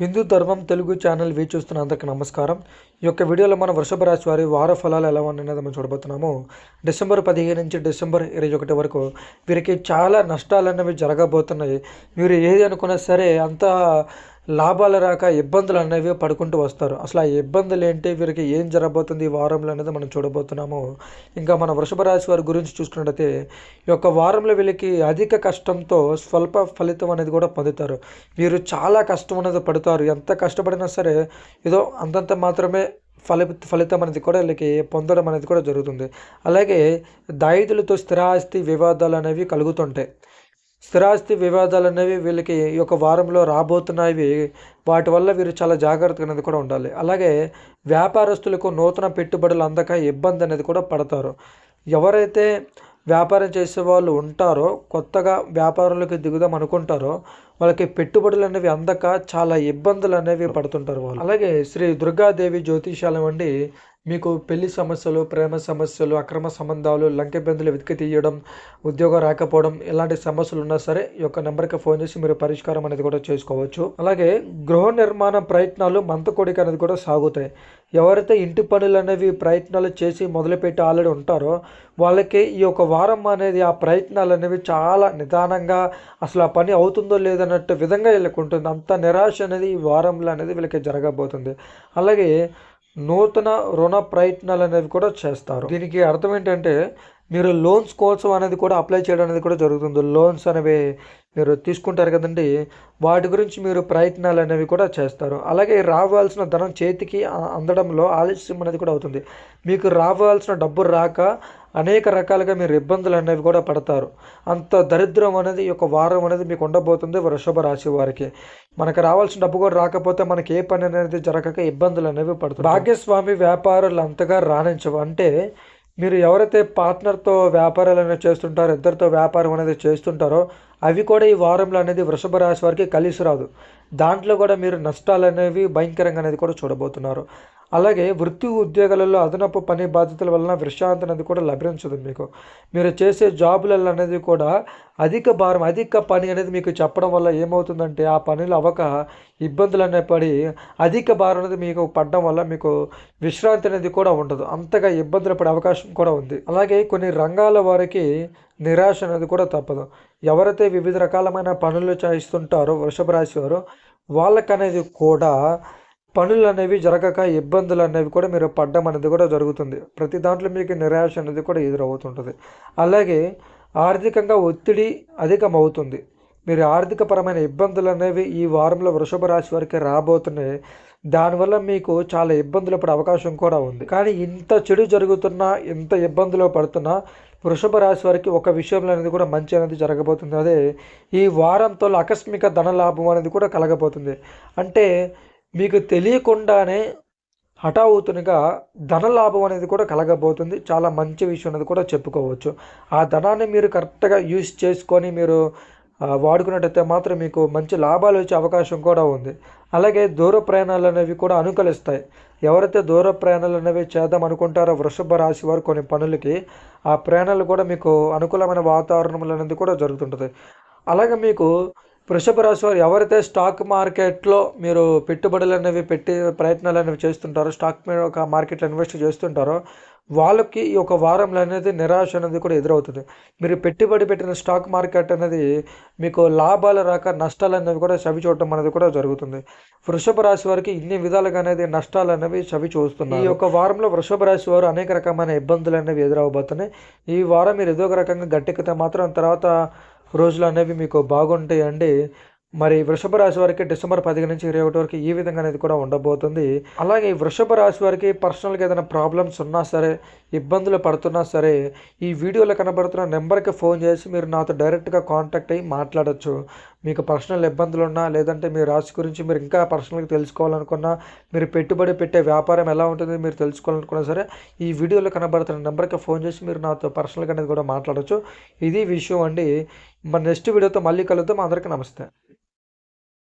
హిందూ ధర్మం తెలుగు ఛానల్ వీక్షిస్తున్న అందరికి నమస్కారం. ఈ యొక్క వీడియోలో మనం వృషభ రాశి వారి వార ఫలాలు ఎలా ఉన్నాయనేది మనం చూడబోతున్నాము. డిసెంబర్ పదిహేను నుంచి డిసెంబర్ ఇరవై ఒకటి వరకు వీరికి చాలా నష్టాలు అనేవి జరగబోతున్నాయి. మీరు ఏది అనుకున్నా సరే అంతా లాభాలు రాక ఇబ్బందులు అనేవి పడుకుంటూ వస్తారు. అసలు ఆ ఇబ్బందులు ఏంటి? వీరికి ఏం జరగబోతుంది? ఈ వారంలో అనేది మనం చూడబోతున్నాము. ఇంకా మన వృషభ రాశి వారి గురించి చూసుకున్నట్టయితే ఈ యొక్క వారంలో వీళ్ళకి అధిక కష్టంతో స్వల్ప ఫలితం అనేది కూడా పొందుతారు. వీరు చాలా కష్టం అనేది పడతారు. ఎంత కష్టపడినా సరే ఏదో అంతంత మాత్రమే ఫలి ఫలితం అనేది కూడా వీళ్ళకి పొందడం అనేది కూడా జరుగుతుంది. అలాగే దాయిదులతో స్థిరాస్తి వివాదాలు అనేవి కలుగుతుంటాయి. స్థిరాస్తి వివాదాలు అనేవి వీళ్ళకి ఈ యొక్క వారంలో రాబోతున్నాయి. వాటి వల్ల వీరు చాలా జాగ్రత్తగా అనేది కూడా ఉండాలి. అలాగే వ్యాపారస్తులకు నూతన పెట్టుబడులు అందక ఇబ్బంది అనేది కూడా పడతారు. ఎవరైతే వ్యాపారం చేసే వాళ్ళు ఉంటారో కొత్తగా వ్యాపారంలోకి దిగుదాం అనుకుంటారో వాళ్ళకి పెట్టుబడులు అనేవి అందక చాలా ఇబ్బందులు అనేవి పడుతుంటారు వాళ్ళు. అలాగే శ్రీ దుర్గాదేవి జ్యోతిషాలం అండి మీకు పెళ్ళి సమస్యలు ప్రేమ సమస్యలు అక్రమ సంబంధాలు లంకెబెందులు వెతికి తీయడం ఉద్యోగం రాకపోవడం ఇలాంటి సమస్యలు ఉన్నా సరే ఈ యొక్క నెంబర్కి ఫోన్ చేసి మీరు పరిష్కారం అనేది కూడా చేసుకోవచ్చు. అలాగే గృహ నిర్మాణ ప్రయత్నాలు మంతకొడిక అనేది కూడా సాగుతాయి. ఎవరైతే ఇంటి పనులు అనేవి ప్రయత్నాలు చేసి మొదలుపెట్టి ఆల్రెడీ ఉంటారో వాళ్ళకి ఈ యొక్క వారం అనేది ఆ ప్రయత్నాలు అనేవి చాలా నిదానంగా అసలు ఆ పని అవుతుందో అన్నట్టు విధంగా వీళ్ళకి ఉంటుంది. అంత నిరాశ అనేది ఈ వారంలో అనేది వీళ్ళకి జరగబోతుంది. అలాగే నూతన రుణ ప్రయత్నాలు అనేవి కూడా చేస్తారు. దీనికి అర్థం ఏంటంటే మీరు లోన్స్ కోసం అనేది కూడా అప్లై చేయడం అనేది కూడా జరుగుతుంది. లోన్స్ అనేవి మీరు తీసుకుంటారు కదండి. వాటి గురించి మీరు ప్రయత్నాలు అనేవి కూడా చేస్తారు. అలాగే రావాల్సిన ధనం చేతికి అందడంలో ఆలస్యం అనేది కూడా అవుతుంది. మీకు రావాల్సిన డబ్బు రాక అనేక రకాలుగా మీరు ఇబ్బందులు అనేవి కూడా పడతారు. అంత దరిద్రం అనేది ఈ యొక్క వారం అనేది మీకు ఉండబోతుంది వృషభ రాశి వారికి. మనకు రావాల్సిన డబ్బు కూడా రాకపోతే మనకి ఏ పని అనేది జరగక ఇబ్బందులు అనేవి పడుతుంది భాగ్యస్వామి వ్యాపారులు అంతగా రాణించవు. అంటే మీరు ఎవరైతే పార్ట్నర్తో వ్యాపారాలు అనేవి చేస్తుంటారో ఇద్దరితో వ్యాపారం అనేది చేస్తుంటారో అవి కూడా ఈ వారంలో అనేది వృషభ రాశి వారికి కలిసి రాదు. దాంట్లో కూడా మీరు నష్టాలు అనేవి భయంకరంగా అనేది కూడా చూడబోతున్నారు. అలాగే వృత్తి ఉద్యోగాలలో అదనపు పని బాధ్యతల వలన విశ్రాంతి అనేది కూడా లభించదు మీకు. మీరు చేసే జాబులలో అనేది కూడా అధిక భారం అధిక పని అనేది మీకు చెప్పడం వల్ల ఏమవుతుందంటే ఆ పనులు అవ్వక ఇబ్బందులు అనేవి పడి అధిక భారం అనేది మీకు పడడం వల్ల మీకు విశ్రాంతి అనేది కూడా ఉండదు. అంతగా ఇబ్బందులు పడే అవకాశం కూడా ఉంది. అలాగే కొన్ని రంగాల వారికి నిరాశ అనేది కూడా తప్పదు. ఎవరైతే వివిధ రకాలమైన పనులు చేస్తుంటారో వృషభ రాశి వారు వాళ్ళకనేది కూడా పనులు అనేవి జరగక ఇబ్బందులు అనేవి కూడా మీరు పడ్డం అనేది కూడా జరుగుతుంది. ప్రతి దాంట్లో మీకు నిరాశ అనేది కూడా ఎదురవుతుంటుంది. అలాగే ఆర్థికంగా ఒత్తిడి అధికమవుతుంది. మీరు ఆర్థికపరమైన ఇబ్బందులు అనేవి ఈ వారంలో వృషభ రాశి వారికి రాబోతున్నాయి. దానివల్ల మీకు చాలా ఇబ్బందులు పడే అవకాశం కూడా ఉంది. కానీ ఇంత చెడు జరుగుతున్నా ఇంత ఇబ్బందులు పడుతున్నా వృషభ రాశి వారికి ఒక విషయంలో అనేది కూడా మంచి అనేది జరగబోతుంది. అదే ఈ వారంతో ఆకస్మిక ధన లాభం అనేది కూడా కలగబోతుంది. అంటే మీకు తెలియకుండానే హఠావుతునిగా ధన లాభం అనేది కూడా కలగబోతుంది. చాలా మంచి విషయం అనేది కూడా చెప్పుకోవచ్చు. ఆ ధనాన్ని మీరు కరెక్ట్గా యూస్ చేసుకొని మీరు వాడుకున్నట్టయితే మాత్రం మీకు మంచి లాభాలు వచ్చే అవకాశం కూడా ఉంది. అలాగే దూర ప్రయాణాలు అనేవి కూడా అనుకూలిస్తాయి. ఎవరైతే దూర ప్రయాణాలు అనేవి చేద్దాం అనుకుంటారో వృషభ రాశి వారు కొన్ని పనులకి ఆ ప్రయాణాలు కూడా మీకు అనుకూలమైన వాతావరణం అనేది కూడా జరుగుతుంటుంది. అలాగే మీకు వృషభ రాశి వారు ఎవరైతే స్టాక్ మార్కెట్లో మీరు పెట్టుబడులు అనేవి పెట్టి ప్రయత్నాలు అనేవి చేస్తుంటారో స్టాక్ మీద ఒక మార్కెట్లో ఇన్వెస్ట్ చేస్తుంటారో వాళ్ళకి ఈ ఒక వారంలో అనేది నిరాశ అనేది కూడా ఎదురవుతుంది. మీరు పెట్టుబడి పెట్టిన స్టాక్ మార్కెట్ అనేది మీకు లాభాలు రాక నష్టాలు అనేవి కూడా చవి చూడటం అనేది కూడా జరుగుతుంది. వృషభ రాశి వారికి ఇన్ని విధాలుగా అనేది నష్టాలు అనేవి చవి చూస్తున్నాయి ఈ యొక్క వారంలో వృషభ రాశి వారు అనేక రకమైన ఇబ్బందులు అనేవి ఎదురవబోతున్నాయి. ఈ వారం మీరు ఏదో ఒక రకంగా గట్టెక్కితే మాత్రం తర్వాత రోజులు అనేవి మీకు బాగుంటాయండి. మరి వృషభ రాశి వారికి డిసెంబర్ పదిహేను నుంచి ఇరవై ఒకటి వరకు ఈ విధంగా అనేది కూడా ఉండబోతుంది. అలాగే ఈ వృషభ రాశి వారికి పర్సనల్గా ఏదైనా ప్రాబ్లమ్స్ ఉన్నా సరే ఇబ్బందులు పడుతున్నా సరే ఈ వీడియోలో కనబడుతున్న నెంబర్కి ఫోన్ చేసి మీరు నాతో డైరెక్ట్గా కాంటాక్ట్ అయ్యి మాట్లాడచ్చు. మీకు పర్సనల్ ఇబ్బందులు ఉన్నా లేదంటే మీ రాశి గురించి మీరు ఇంకా పర్సనల్గా తెలుసుకోవాలనుకున్నా మీరు పెట్టుబడి పెట్టే వ్యాపారం ఎలా ఉంటుంది మీరు తెలుసుకోవాలనుకున్నా సరే ఈ వీడియోలో కనబడుతున్న నెంబర్కి ఫోన్ చేసి మీరు నాతో పర్సనల్గా అనేది కూడా మాట్లాడచ్చు. ఇది విషయం అండి. మన నెక్స్ట్ వీడియోతో మళ్ళీ కలుద్దాం. అందరికీ నమస్తే.